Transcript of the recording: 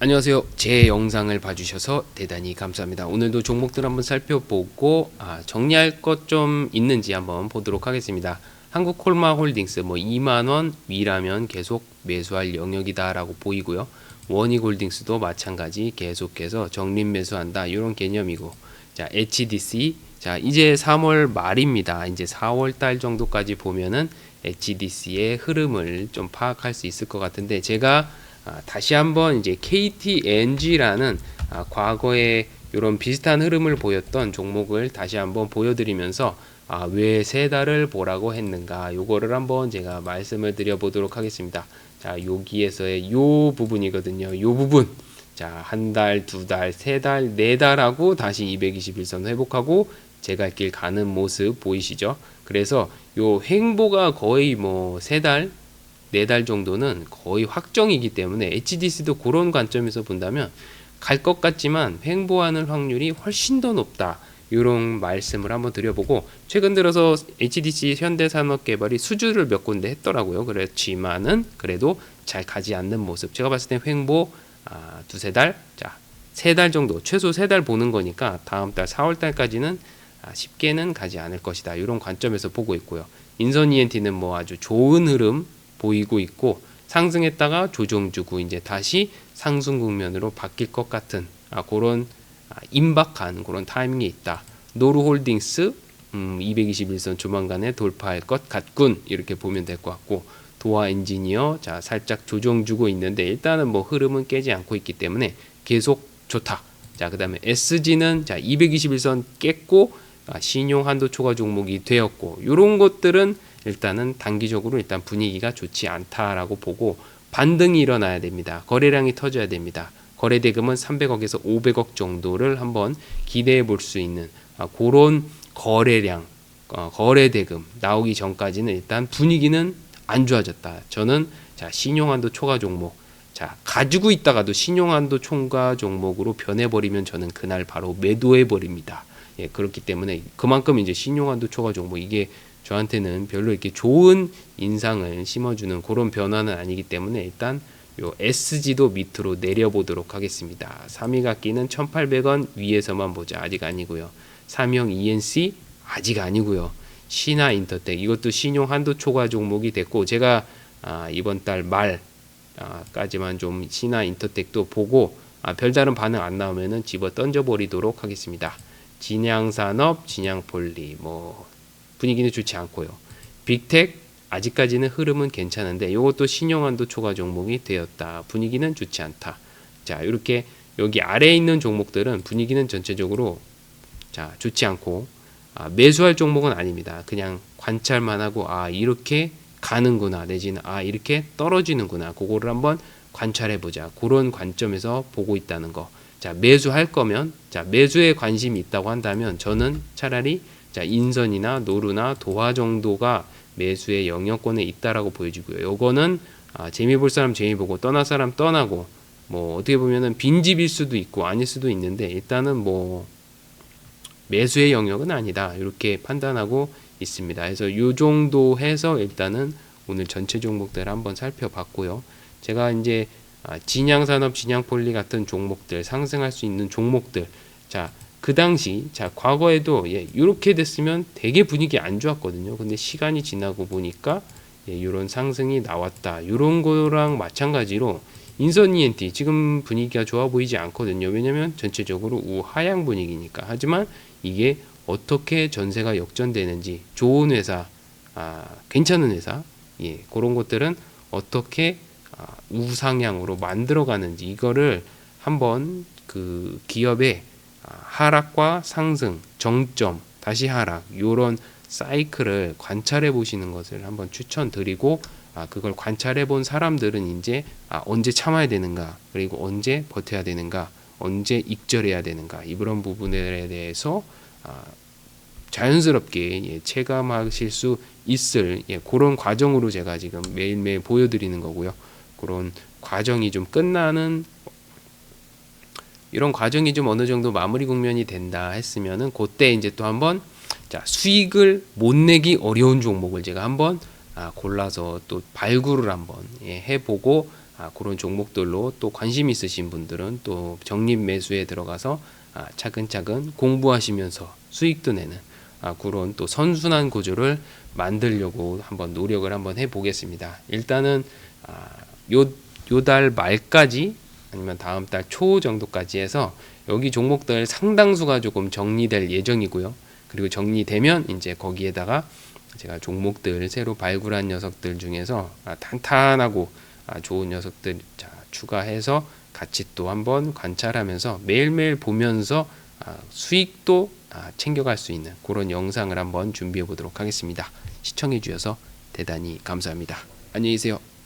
안녕하세요. 제 영상을 봐주셔서 대단히 감사합니다. 오늘도 종목들 한번 살펴보고 아, 정리할 것 좀 있는지 한번 보도록 하겠습니다. 한국콜마홀딩스 뭐 2만 원 위라면 계속 매수할 영역이다라고 보이고요. 원익홀딩스도 마찬가지 계속해서 적립 매수한다 이런 개념이고 자 HDC 자 이제 3월 말입니다. 이제 4월 달 정도까지 보면은 HDC의 흐름을 좀 파악할 수 있을 것 같은데 제가 아, 다시 한번 이제 KTNG라는 아, 과거에 이런 비슷한 흐름을 보였던 종목을 다시 한번 보여드리면서 아, 왜 세 달을 보라고 했는가 요거를 한번 제가 말씀을 드려보도록 하겠습니다. 자 여기에서의 요 부분이거든요. 요 부분 자한 달, 두 달, 세 달, 네 달하고 다시 221선 회복하고 제갈 길 가는 모습 보이시죠? 그래서 요 횡보가 거의 뭐 세 달, 네 달 정도는 거의 확정이기 때문에 HDC도 그런 관점에서 본다면 갈 것 같지만 횡보하는 확률이 훨씬 더 높다. 이런 말씀을 한번 드려보고 최근 들어서 HDC 현대산업개발이 수주를 몇 군데 했더라고요. 그렇지만은 그래도 잘 가지 않는 모습. 제가 봤을 때 횡보 아, 두세 달, 자, 세 달 정도 최소 세 달 보는 거니까 다음 달 4월 달까지는 아, 쉽게는 가지 않을 것이다. 이런 관점에서 보고 있고요. 인선 ENT는 뭐 아주 좋은 흐름 보이고 있고 상승했다가 조정 주고 이제 다시 상승 국면으로 바뀔 것 같은 아, 그런 아, 임박한 그런 타이밍이 있다. 노루홀딩스 음, 221선 조만간에 돌파할 것 같군 이렇게 보면 될 것 같고 도화 엔지니어 자 살짝 조정 주고 있는데 일단은 뭐 흐름은 깨지 않고 있기 때문에 계속 좋다. 자 그다음에 SG는 자 221선 깼고 아, 신용 한도 초과 종목이 되었고 이런 것들은 일단은 단기적으로 일단 분위기가 좋지 않다라고 보고 반등이 일어나야 됩니다. 거래량이 터져야 됩니다. 거래 대금은 300억에서 500억 정도를 한번 기대해 볼 수 있는 아, 그런 거래량, 어, 거래 대금 나오기 전까지는 일단 분위기는 안 좋아졌다. 저는 자 신용한도 초과 종목, 자 가지고 있다가도 신용한도 초과 종목으로 변해버리면 저는 그날 바로 매도해 버립니다. 예, 그렇기 때문에 그만큼 이제 신용한도 초과 종목 이게 저한테는 별로 이렇게 좋은 인상을 심어주는 그런 변화는 아니기 때문에 일단 요 SG도 밑으로 내려보도록 하겠습니다. 3위가 끼는 1,800원 위에서만 보자. 아직 아니고요. 삼형 ENC 아직 아니고요. 신화 인터텍 이것도 신용 한도 초과 종목이 됐고 제가 아, 이번 달 말까지만 좀 신화 인터텍도 보고 아, 별다른 반응 안 나오면은 집어 던져 버리도록 하겠습니다. 진양산업, 진양폴리 뭐 분위기는 좋지 않고요. 빅텍 아직까지는 흐름은 괜찮은데 이것도 신용한도 초과 종목이 되었다. 분위기는 좋지 않다. 자 이렇게 여기 아래에 있는 종목들은 분위기는 전체적으로 자 좋지 않고 아, 매수할 종목은 아닙니다. 그냥 관찰만 하고 아 이렇게 가는구나 내지는 아 이렇게 떨어지는구나 그거를 한번 관찰해 보자 그런 관점에서 보고 있다는 거. 자 매수할 거면 자 매수에 관심이 있다고 한다면 저는 차라리 자, 인선이나 노루나 도화 정도가 매수의 영역권에 있다라고 보여지고요. 요거는 아, 재미 볼 사람 재미 보고 떠날 사람 떠나고 뭐 어떻게 보면은 빈집일 수도 있고 아닐 수도 있는데 일단은 뭐 매수의 영역은 아니다 이렇게 판단하고 있습니다. 그래서 요 정도 해서 일단은 오늘 전체 종목들 한번 살펴봤고요. 제가 이제 아, 진양산업, 진양폴리 같은 종목들 상승할 수 있는 종목들 자 그 당시 자 과거에도 예, 이렇게 됐으면 되게 분위기 안 좋았거든요. 근데 시간이 지나고 보니까 예, 이런 상승이 나왔다. 이런 거랑 마찬가지로 인선 ENT 지금 분위기가 좋아 보이지 않거든요. 왜냐면 전체적으로 우하향 분위기니까. 하지만 이게 어떻게 전세가 역전되는지 좋은 회사, 아, 괜찮은 회사, 예, 그런 것들은 어떻게 아, 우상향으로 만들어가는지 이거를 한번 그 기업의 하락과 상승, 정점, 다시 하락 요런 사이클을 관찰해 보시는 것을 한번 추천드리고 아, 그걸 관찰해 본 사람들은 이제 아, 언제 참아야 되는가 그리고 언제 버텨야 되는가 언제 익절해야 되는가 이런 부분에 대해서 아, 자연스럽게 예, 체감하실 수 있을 예, 그런 과정으로 제가 지금 매일매일 보여드리는 거고요. 그런 과정이 좀 끝나는 이런 과정이 좀 어느 정도 마무리 국면이 된다 했으면은 그때 이제 또 한번 자 수익을 못 내기 어려운 종목을 제가 한번 아, 골라서 또 발굴을 한번 예, 해보고 아, 그런 종목들로 또 관심 있으신 분들은 또 적립 매수에 들어가서 아, 차근차근 공부하시면서 수익도 내는 아, 그런 또 선순환 구조를 만들려고 한번 노력을 한번 해보겠습니다. 일단은 아, 요요달 말까지 아니면 다음 달 초 정도까지 해서 여기 종목들 상당수가 조금 정리될 예정이고요. 그리고 정리되면 이제 거기에다가 제가 종목들 새로 발굴한 녀석들 중에서 아, 탄탄하고 아, 좋은 녀석들 자, 추가해서 같이 또 한번 관찰하면서 매일매일 보면서 아, 수익도 아, 챙겨갈 수 있는 그런 영상을 한번 준비해 보도록 하겠습니다. 시청해 주셔서 대단히 감사합니다. 안녕히 계세요.